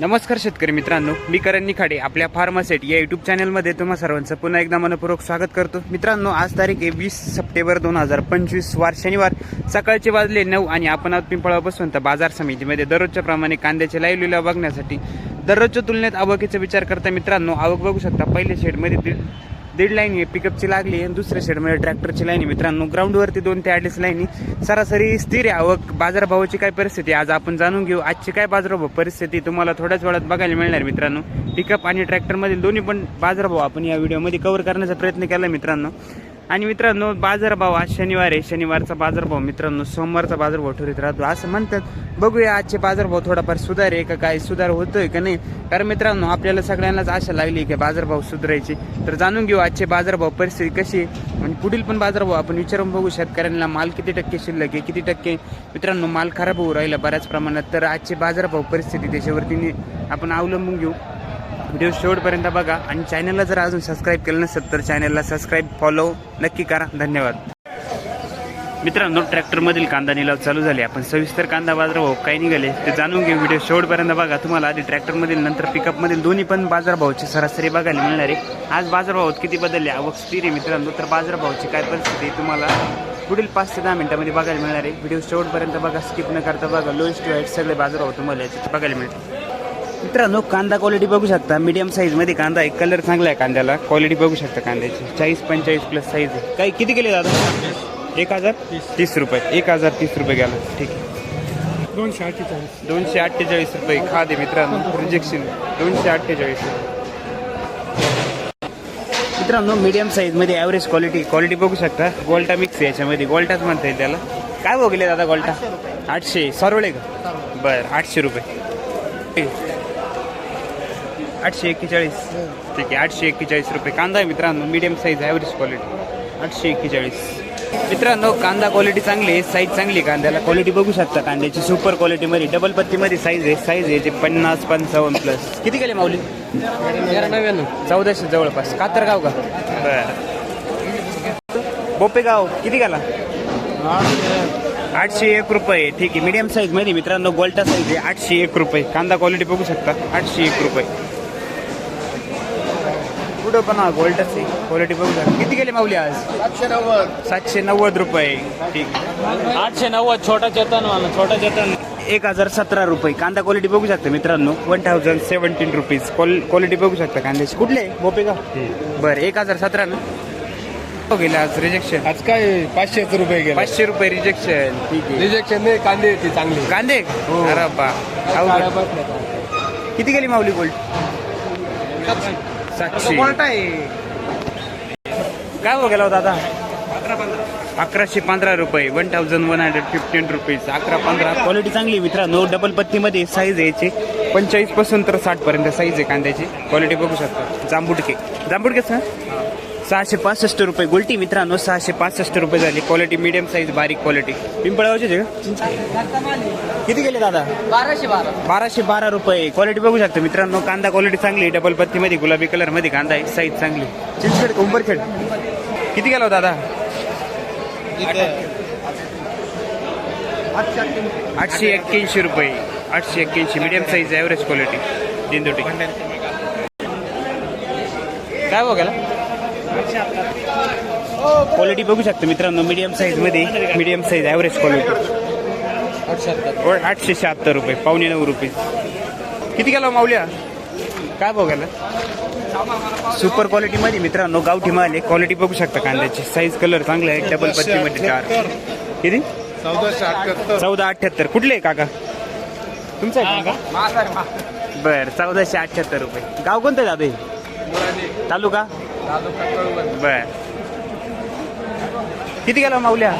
नमस्कार शेतकरी मित्रांनो मी करण निखाडे आपल्या फार्मासेट या युट्यूब चॅनलमध्ये तुम्हा सर्वांचं पुन्हा एकदा मनपूर्वक स्वागत करतो. मित्रांनो आज तारीख आहे वीस सप्टेंबर दोन हजार पंचवीस वार शनिवार सकाळचे वाजले नऊ आणि आपण आहोत पिंपळापासून तर बाजार समितीमध्ये. दररोजच्या प्रमाणे कांद्याचे लाईव्ह बघण्यासाठी दररोजच्या तुलनेत आवकीचा विचार करता मित्रांनो आवक बघू शकता. पहिल्या शेडमध्ये दीड लाईन आहे पिकअपची लागली आणि दुसऱ्या शेडमध्ये ट्रॅक्टरची लाईन आहे. मित्रांनो ग्राउंडवरती दोन ते अडीच लाईनी सरासरी स्थिर आहे. आवक बाजारभावाची काय परिस्थिती आज आपण जाणून घेऊ आजची काय बाजारभाव परिस्थिती तुम्हाला थोड्याच वेळात बघायला मिळणार मित्रांनो. पिकअप आणि ट्रॅक्टरमधील दोन्ही पण बाजारभाव आपण या व्हिडिओमध्ये कव्हर करण्याचा प्रयत्न केला मित्रांनो. आणि मित्रांनो बाजारभाव आज शनिवार आहे. शनिवारचा बाजारभाव मित्रांनो सोमवारचा बाजारभाव ठरत राहतो असं म्हणतात. बघूया आजचे बाजारभाव थोडाफार सुधार आहे का काय सुधार होतोय का नाही? कारण मित्रांनो आपल्याला सगळ्यांनाच आशा लागली की बाजारभाव सुधारायची. तर जाणून घेऊ आजचे बाजारभाव परिस्थिती कशी आणि पुढील पण बाजारभाव आपण विचारून बघू शेतकऱ्यांना माल किती टक्के शिल्लक आहे किती टक्के? मित्रांनो माल खराब होऊ राहिला बऱ्याच प्रमाणात. तर आजचे बाजारभाव परिस्थिती त्याच्यावरती आपण अवलंबून घेऊ. व्हिडिओ शेवटपर्यंत बघा आणि चॅनलला जर अजून सबस्क्राईब केलं नसेल तर चॅनलला सबस्क्राईब फॉलो नक्की करा. धन्यवाद. मित्रांनो ट्रॅक्टरमधील कांदा निलाव चालू झाले. आपण सविस्तर कांदा बाजारभाव काय निघाले ते जाणून घेऊ व्हिडिओ शेवटपर्यंत बघा. तुम्हाला आधी ट्रॅक्टरमधील नंतर पिकअपमधील दोन्ही पण बाजारभावची सरासरी बघायला मिळणार आहे. आज बाजारभावात किती बदलले? आवक स्थिर आहे मित्रांनो तर बाजारभावाची काय परिस्थिती तुम्हाला पुढील पाच ते दहा मिनिटामध्ये बघायला मिळणार आहे. व्हिडिओ शेवटपर्यंत बघा स्किप न करता बघा. लोएस्ट वाईट सगळे बाजारभाव तुम्हाला याच्यात बघायला मिळतील. मित्रांनो कांदा क्वालिटी बघू शकता. मीडियम साईजमध्ये कांदा आहे. कलर चांगला आहे कांद्याला. क्वालिटी बघू शकता कांद्याची. चाळीस पंचेचाळीस प्लस साईज आहे. काही किती गेले दादा? एक हजार? तीस रुपये. एक हजार तीस रुपये गेला. ठीक आहे. दोनशे अठ्ठेचाळीस. दोनशे अठ्ठेचाळीस रुपये. खादे मित्रांनो. रिजेक्शन दोनशे अठ्ठेचाळीस मित्रांनो मीडियम साईजमध्ये ॲव्हरेज क्वालिटी क्वालिटी बघू शकता. गोल्टा मिक्स याच्यामध्ये. गोल्टाच म्हणता येईल त्याला. काय गेले दादा गोल्टा आठशे. सरवळे का? बरं आठशे रुपये. आठशे एक्केचाळीस. ठीक आहे आठशे एक्केचाळीस रुपये. कांदा आहे मित्रांनो मीडियम साईज ॲव्हरेज क्वालिटी आठशे एक्केचाळीस. मित्रांनो कांदा क्वालिटी चांगली आहे साईज चांगली आहे कांद्याला. क्वालिटी बघू शकता कांद्याची सुपर क्वालिटीमध्ये डबल पत्तीमध्ये साईज आहे साईज आहे ते पन्नास पंचावन्न प्लस किती गेले माऊली? नव्याण्णव चौदाशे जवळपास. कातरगाव का? बरं. बोपेगाव किती गेला? आठशे एक रुपये. ठीक आहे मीडियम साईजमध्ये मित्रांनो गोल्टा साईज आहे आठशे एक रुपये. कांदा क्वालिटी बघू शकता आठशे एक रुपये. पुढं पण हा गोल्टाच आहे. क्वालिटी बघू शकता. किती गेले माऊली आज? सातशे नव्वद. सातशे नव्वद रुपये. ठीक. आहे आठशे नव्वद छोटा चेतन वाला छोटा चेतन. एक हजार सतरा रुपये. कांदा क्वालिटी बघू शकता मित्रांनो. One thousand seventeen rupees quality बघू शकता कांद्याची. कुठले? बोपेगाव बरं एक हजार सतरा ना? हो गेले आज रिजेक्शन आज काय पाचशेच रुपये गेले? पाचशे रुपये रिजेक्शन ठीक आहे. रिजेक्शन नाही कांदे होते चांगले. कांदे? हो. अरे बा अवघड. किती गेली माऊली गोल्ड सातशे काय हो गेला होता आता? अकराशे पंधरा रुपये one thousand one hundred fifteen rupees अकरा पंधरा क्वालिटी चांगली आहे मित्रांनो. डबल पत्तीमध्ये साईज यायची. पंचेचाळीसपासून तर साठ पर्यंत साईज आहे कांद्याची. क्वालिटी बघू शकता. जांबुडके. जांबुडके सर सहाशे पासष्ट रुपये गोल्टी मित्रांनो सहाशे पासष्ट रुपये झाली. क्वालिटी मीडियम साईज बारीक क्वालिटी पिंपळावचे का? किती गेले दादा? बाराशे बारा. बाराशे बारा रुपये. क्वालिटी बघू शकता मित्रांनो. कांदा क्वालिटी चांगली डबल पत्तीमध्ये गुलाबी कलरमध्ये कांदा आहे. साईज चांगली. चिंचखेड उंबरखेड किती गेला होता दादा? आठशे एक्क्याऐंशी रुपये. आठशे एक्क्याऐंशी. मिडियम साईज ॲव्हरेज क्वालिटी दिंदोटी काय बघायला क्वालिटी बघू शकता मित्रांनो मीडियम साईजमध्ये. मीडियम साईज ॲव्हरेज क्वालिटी आठशे शहात्तर रुपये पावणे नऊ रुपये. किती गेला माऊल्या? काय बघायला सुपर क्वालिटी मध्ये मित्रांनो गावठी माल आहे. क्वालिटी बघू शकता कांद्याची. साईज कलर चांगला आहे. डबल पत्तीमध्ये चार. किती? चौदाशे अठ्याहत्तर. चौदा अठ्याहत्तर. कुठले आहे काका? तुमचं आहे बर चौदाशे अठ्याहत्तर रुपये. गाव कोणतं दादा हे? तालुका? बर. किती गेला माऊल्या?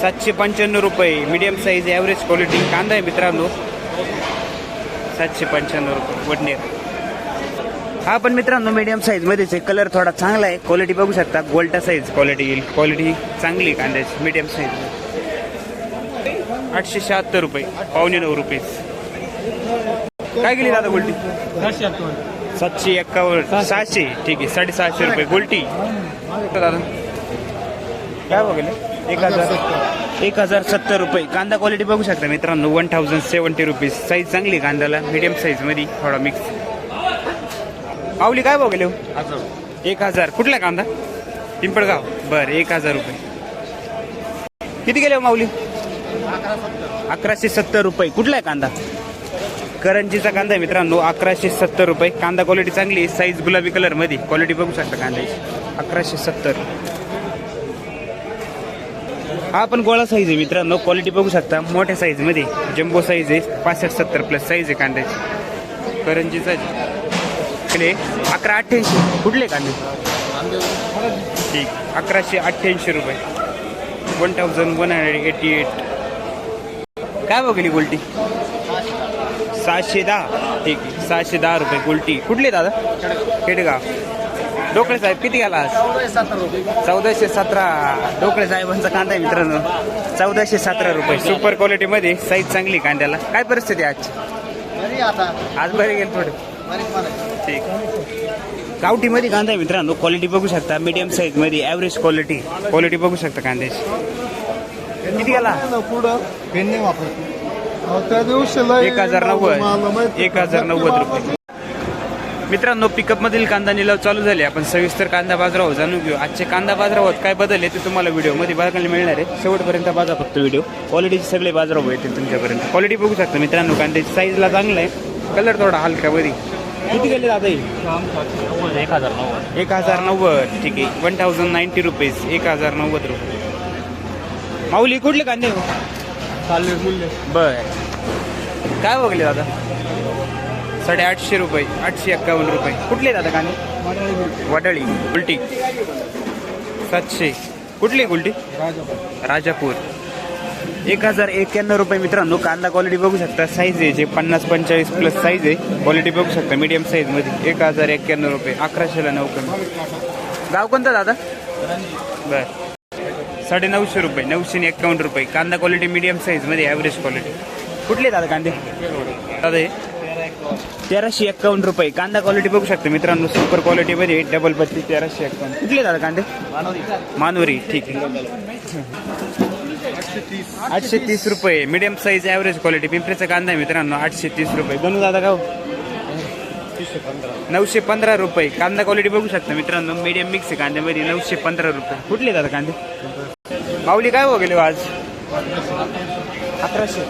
सातशे पंच्याण्णव रुपये. मीडियम साईज ॲव्हरेज क्वालिटी कांदा आहे मित्रांनो. सातशे पंच्याण्णव रुपये. वडनेर. हा पण मित्रांनो मीडियम साईज मध्येच आहे. कलर थोडा चांगला आहे. क्वालिटी बघू शकता. गोल्टा साईज क्वालिटी येईल. क्वालिटी चांगली आहे कांद्याची. मीडियम साईज आठशे शहात्तर रुपये. पावणे नऊ रुपये. काय गेली दादा गोल्टी? सातशे एक्कावन्न सहाशे. ठीक आहे साडेसहाशे रुपये. गोल्टी. दादा काय बघले? एक हजार एक हजार सत्तर रुपये. कांदा क्वालिटी बघू शकता मित्रांनो. One thousand seventy rupees size चांगली कांद्याला. मीडियम साईजमध्ये थोडा मिक्स आवली काय बघले हो? एक हजार. कुठला कांदा? पिंपळगाव. बरं एक हजार रुपये. किती गेले हो माऊली? अकराशे सत्तर रुपये. कुठला आहे कांदा? करंजीचा कांदा आहे मित्रांनो अकराशे सत्तर रुपये. कांदा क्वालिटी चांगली आहे साईज गुलाबी कलरमध्ये. क्वालिटी बघू शकता कांद्याची अकराशे सत्तर. हा पण गोळा साईज आहे मित्रांनो क्वालिटी बघू शकता. मोठ्या साईजमध्ये. जम्बो साईज आहे पासष्ट सत्तर प्लस साईज आहे कांद्याची. करंजीचा इकडे अकरा अठ्ठ्याऐंशी. कुठले कांदे? ठीक. अकराशे अठ्ठ्याऐंशी रुपये. One thousand one hundred eighty eight काय बघली गोल्टी? सहाशे दहा. ठीक आहे सहाशे दहा रुपये गोल्टी. कुठले दादा? खेडगाव. डोकळे साहेब किती गेला आज? चौदाशे सतरा. डोकळे साहेबांचा कांदा आहे मित्रांनो. चौदाशे सतरा रुपये. सुपर क्वालिटीमध्ये साईज चांगली कांद्याला. काय परिस्थिती आहे आजची आज बरे गेले थोडे? ठीक. गावठीमध्ये कांदा आहे मित्रांनो. क्वालिटी बघू शकता. मीडियम साईजमध्ये ॲव्हरेज क्वालिटी क्वालिटी बघू शकता कांद्याची. किती गेला पुढं पेन नाही वापरत. त्या दिवशी एक हजार नव्वद. एक हजार नव्वद रुपये. मित्रांनो पिकअप मधील कांदा निलाव चालू झाले. आपण सविस्तर कांदा बाजारावर जाणून घेऊ. आजचे कांदा बाजारावर काय बदल आहे ते तुम्हाला व्हिडिओमध्ये बघायला मिळणार आहे. शेवटपर्यंत बाजा फक्त व्हिडिओ. क्वालिटीचे सगळे बाजारावर येतील तुमच्यापर्यंत. क्वालिटी बघू शकता मित्रांनो कांद्याची साईजला चांगला आहे. कलर थोडा हलका बरी किती गेले दादा हे? एक हजार नव्वद. एक हजार नव्वद ठीक आहे. वन थाउजंड नाईन्टी रुपीज एक हजार नव्वद रुपये. माऊली कुठले कांदे चालले मूल्य बर. काय बघले दादा? साडेआठशे रुपये आठशे एक्कावन्न रुपये. कुठले दादा कांदे वडाळी उलटी. सातशे. कुठली गुलटी राजापूर. एक हजार एक्क्याण्णव रुपये मित्रांनो कांदा क्वालिटी बघू शकता. साईज आहे जे पन्नास पंचेचाळीस प्लस साईज आहे. क्वालिटी बघू शकता मीडियम साईजमध्ये एक हजार एक्क्याण्णव रुपये अकराशेला नऊ कमी गाव कोणतं दादा? बर. साडे नऊशे रुपये नऊशे एकावन्न एक्कावन्न रुपये. कांदा क्वालिटी मीडियम साईजमध्ये ॲव्हरेज क्वालिटी कुठले दादा कांदे? दादा तेराशे एक्कावन्न रुपये. कांदा क्वालिटी बघू शकता मित्रांनो सुपर क्वालिटीमध्ये डबल पत्ती तेराशे एक्कावन्न. कुठले दादा कांदे? मानवरी ठीक आहे. आठशे तीस रुपये. मीडियम साईज ॲव्हरेज क्वालिटी पिंपरीचा कांदा आहे मित्रांनो आठशे तीस रुपये. बनू दादा का हो? नऊशे पंधरा रुपये. कांदा क्वालिटी बघू शकता मित्रांनो मीडियम मिक्स आहे कांद्यामध्ये नऊशे पंधरा रुपये. कुठले दादा कांदे? माऊली काय हो गेले आज? अकराशे.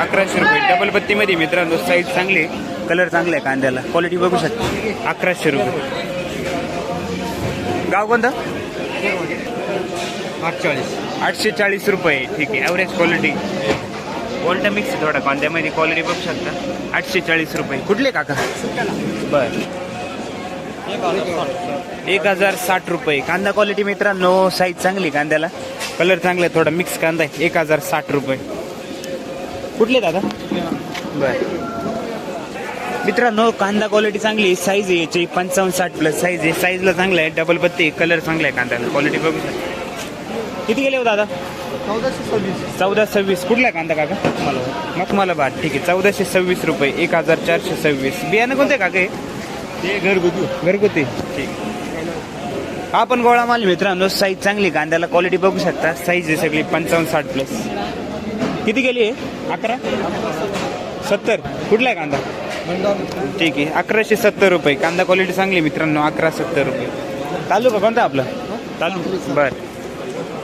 अकराशे रुपये. डबल बत्तीमध्ये मित्रांनो साईज चांगली. कलर चांगला आहे कांद्याला. क्वालिटी बघू शकता. अकराशे रुपये. गाव कोणतं? आठचाळीस. आठशे चाळीस रुपये. ठीक आहे. ॲव्हरेज क्वालिटी ओल्टा मिक्स आहे थोडा कांद्यामध्ये. क्वालिटी बघू शकता. आठशे चाळीस रुपये. कुठले काका? बर. एक हजार साठ रुपये. कांदा क्वालिटी मित्रांनो साईज चांगली कांद्याला. कलर चांगला आहे थोडा मिक्स कांदा आहे. एक हजार साठ रुपये. कुठले दादा? बर. मित्रांनो कांदा क्वालिटी चांगली साईज आहे याची. पंचावन्न साठ प्लस साईज आहे. साईजला चांगला आहे. डबल पत्ती कलर चांगला आहे कांद्याला. क्वालिटी बघू शकता. किती गेले हो दादा? चौदाशे सव्वीस. चौदा सव्वीस. कुठला आहे कांदा काका? मग मला बाद ठीक आहे. चौदाशे सव्वीस रुपये. एक हजार चारशे सव्वीस. बियाणं कोणते काका हे? ते घरगुती. घरगुती. ठीक. हा पण गोळा माल मित्रांनो. साईज चांगली कांद्याला क्वालिटी बघू शकता. साईज आहे सगळी पंचावन्न साठ प्लस किती गेली आहे? अकरा? सत्तर. कुठला आहे कांदा? ठीक आहे. अकराशे सत्तर रुपये. कांदा क्वालिटी चांगली मित्रांनो. अकरा सत्तर रुपये. तालुका कोणता आपला? तालुका. बर.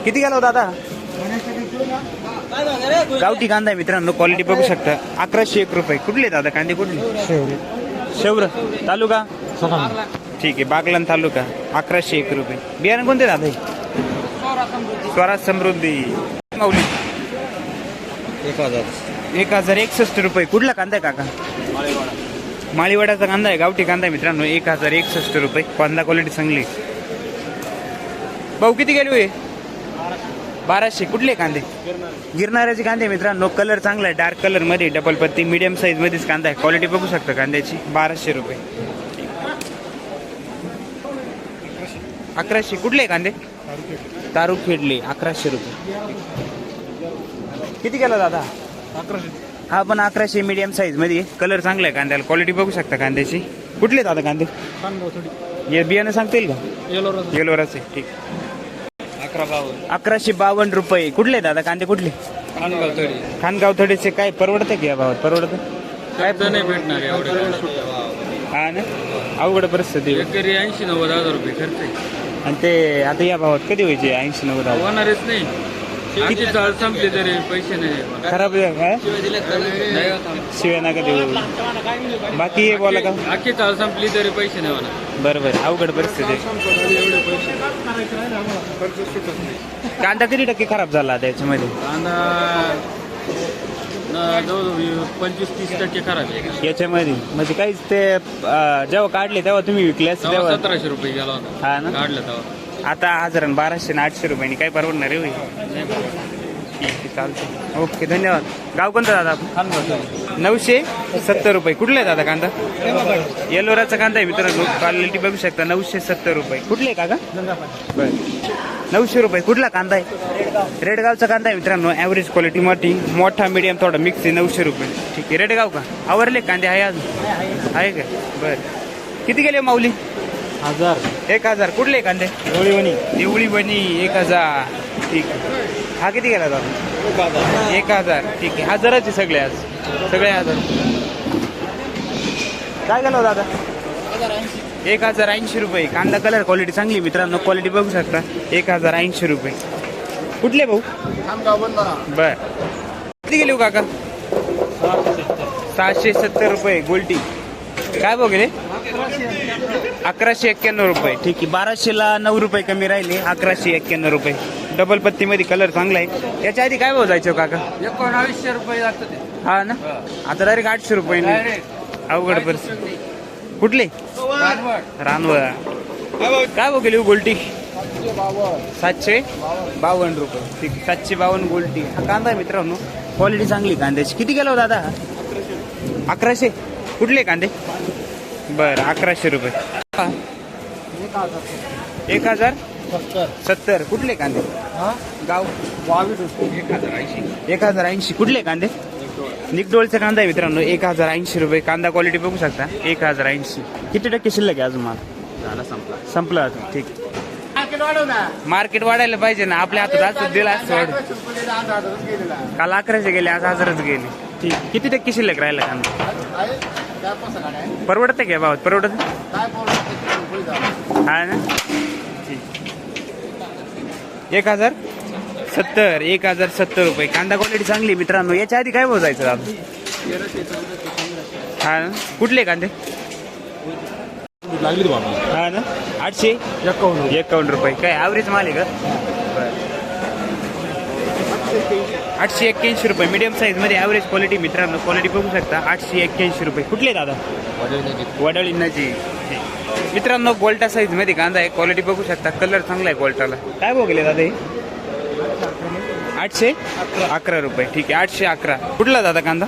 किती गेला होता दादा? गावठी कांदा आहे मित्रांनो. क्वालिटी बघू शकता. अकराशे एक रुपये. कुठले दादा? कांदे कुठले? शेवर. तालुका? ठीक आहे. बागलान तालुका. अकराशे एक रुपये. बियाणं कोणते दादा? स्वराज समृद्धी. माऊली. एक हजार एक हजार एकसष्ट रुपये. कुठला कांदा आहे काका? माळीवाड्याचा कांदा आहे गावठी कांदा आहे मित्रांनो. एक हजार एकसष्ट रुपये. कांदा क्वालिटी चांगली. भाऊ किती गेले आहे बाराशे. कुठले कांदे? गिरणाऱ्याचे कांदे मित्रांनो. कलर चांगला आहे. डार्क कलरमध्ये डबल पत्ती. मीडियम साईज मध्येच कांदा आहे. क्वालिटी बघू शकता कांद्याची. बाराशे रुपये. अकराशे कुठले कांदे? तारू खेडले अकराशे रुपये. किती गेला दादा? अकराशे. हा पण अकराशे मीडियम साईजमध्ये. कलर चांगला आहे कांद्याला. क्वालिटी बघू शकता कांद्याची. कुठले दादा कांदे? हे बियाणं सांगता येईल का येलो येलोराचे ठीक. अकरा बावन्न अकराशे बावन्न रुपये. कुठले दादा कांदे कुठले? खानगाव थोडेसे काय परवडतं की या भावात? परवडतं? काय तर नाही भेटणार एवढे. हा ना? अवघड परिस्थिती ऐंशी नव्वद हजार रुपये खर्च आणि ते आता या भावात कधी व्हायचे? ऐंशी नव्वद हजार? होणारच नाही. किती? चाळ संपली तरी पैसे नाही. खराब आहे का? शिवाय नका देऊ. बाकी हे बोला का? अख्खी चाळ संपली तरी पैसे नाही होणार. बरं बरं. अवघड परिस्थिती आहे. कांदा किती टक्के खराब झाला आता याच्यामध्ये कांदा जवळजवळ पंचवीस तीस टक्के खराब आहे. याच्यामध्ये? म्हणजे काहीच ते अं, जेव्हा काढले तेव्हा तुम्ही विकले असते तेव्हा तेव्हा? सतराशे रुपये गेला होता. हा ना? काढलं तेव्हा. आता हजार आणि बाराशे आणि आठशे रुपयांनी काय परवडणार आहे होय? ठीक आहे चालतं ओके धन्यवाद. गाव कोणतं दादा आपलं? नऊशे सत्तर रुपये. कुठले आहे दादा कांदा? येलोराचा कांदा आहे मित्रांनो. क्वालिटी बघू शकता नऊशे सत्तर रुपये. कुठले आहे काका? बरं नऊशे रुपये. कुठला कांदा आहे? रेडगावचा कांदा आहे मित्रांनो. ॲव्हरेज क्वालिटी मोठी मोठा मीडियम थोडा मिक्स आहे. नऊशे रुपये. ठीक आहे. रेडगाव का? आवरले कांदे? आहे अजून? आहे का? बरं. किती गेले माऊली? हजार. एक हजार. कुठले कांदे? देवळी बनी एक हजार. ठीक आहे. हा किती गेला दादा? एक हजार. ठीक आहे. हजाराचे सगळे आज. सगळे हजार. काय गेलो दादा? एक हजार ऐंशी रुपये. कांदा कलर क्वालिटी चांगली मित्रांनो. क्वालिटी बघू शकता. एक हजार ऐंशी रुपये. कुठले भाऊ? बर. किती गेले हो काका? सहाशे सत्तर रुपये. गोल्टी. काय भाऊ गेले? अकराशे एक्क्याण्णव रुपये. ठीक आहे. बाराशेला नऊ रुपये कमी राहिले. अकराशे एक्क्याण्णव रुपये. डबल पत्तीमध्ये कलर चांगला आहे. याच्या आधी काय जायचं हो काका? एकोणावीसशे रुपये लागतं हा ना? आता डायरेक्ट आठशे रुपये अवघड परिस्थिती. कुठले? रानवळा. काय भाऊ गेली हो गोल्टी? सातशे बावन्न. रुपये. ठीक. सातशे बावन्न गोल्टी. हा कांदा मित्रांनो. क्वालिटी चांगली कांद्याची. किती गेला हो दादा? अकराशे. कुठले कांदे? बरं अकराशे रुपये. हा. एक हजार? सत्तर. कुठले कांदे? गाव? एक हजार ऐंशी. एक हजार ऐंशी कुठले कांदे? निकडोळचा कांदा आहे मित्रांनो. एक हजार ऐंशी रुपये. कांदा क्वालिटी बघू शकता. एक हजार ऐंशी. किती टक्के शिल्लक आहे अजून मला? झाला संपला. संपलं अजून. ठीक. मार्केट वाढायला पाहिजे ना. आपल्या हातात असं दिला असं वाढ काल अकराशे गेले आज हजारच गेले. ठीक. किती टक्के शिल्लक राहिला कांदा? परवडतं का भावात? परवडत? हा ना? एक हजार सत्तर एक हजार सत्तर रुपये. कांदा क्वालिटी चांगली मित्रांनो. याच्या आधी काय मोजायचं दादा? हा ना? कुठले कांदे? लागली हा ना? आठशे? एकावन्न एकावन्न रुपये. काय ॲव्हरेज माल आहे का? आठशे एक्क्याऐंशी रुपये. मीडियम साईजमध्ये ॲव्हरेज क्वालिटी मित्रांनो. क्वालिटी बघू शकता. आठशे एक्क्याऐंशी रुपये. कुठले दादा? वडळी नजी मित्रांनो गोल्टा साईजमध्ये कांदा आहे. क्वालिटी बघू शकता. कलर चांगला आहे गोल्टाला काय बघले दादा हे? आठशे? अकरा रुपये. ठीक आहे. आठशे अकरा. कुठला दादा कांदा?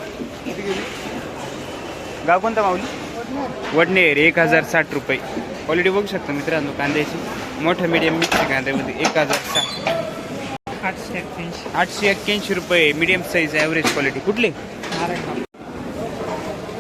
गाव कोणता माऊली? वडनेर. एक हजार साठ रुपये. क्वालिटी बघू शकता मित्रांनो कांद्याची. मोठं मीडियम मिक्स कांद्यामध्ये. एक हजार साठ. आठशे एक्क्याऐंशी. आठशे एक्क्याऐंशी रुपये. मीडियम साईज ॲव्हरेज क्वालिटी कुठले?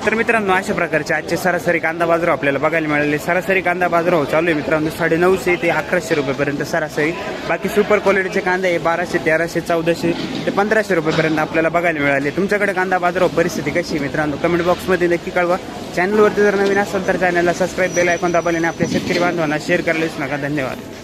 तर मित्रांनो अशा प्रकारचे आजचे सरासरी कांदा बाजार आपल्याला बघायला मिळाले. सरासरी कांदा बाजार चालू आहे मित्रांनो साडे नऊशे ते अकराशे रुपयेपर्यंत सरासरी. बाकी सुपर क्वालिटीचे कांदे आहे बाराशे तेराशे चौदाशे ते पंधराशे रुपयेपर्यंत आपल्याला बघायला मिळाले. तुमच्याकडे कांदा बाजार परिस्थिती कशी आहे मित्रांनो? कमेंट बॉक्समध्ये नक्की कळवा. चॅनलवरती जर नवीन असेल तर चॅनलला सबस्क्राईब बेल ऐकून दाबायला आणि आपल्या शेतकरी बांधवांना शेअर करायला नका. धन्यवाद.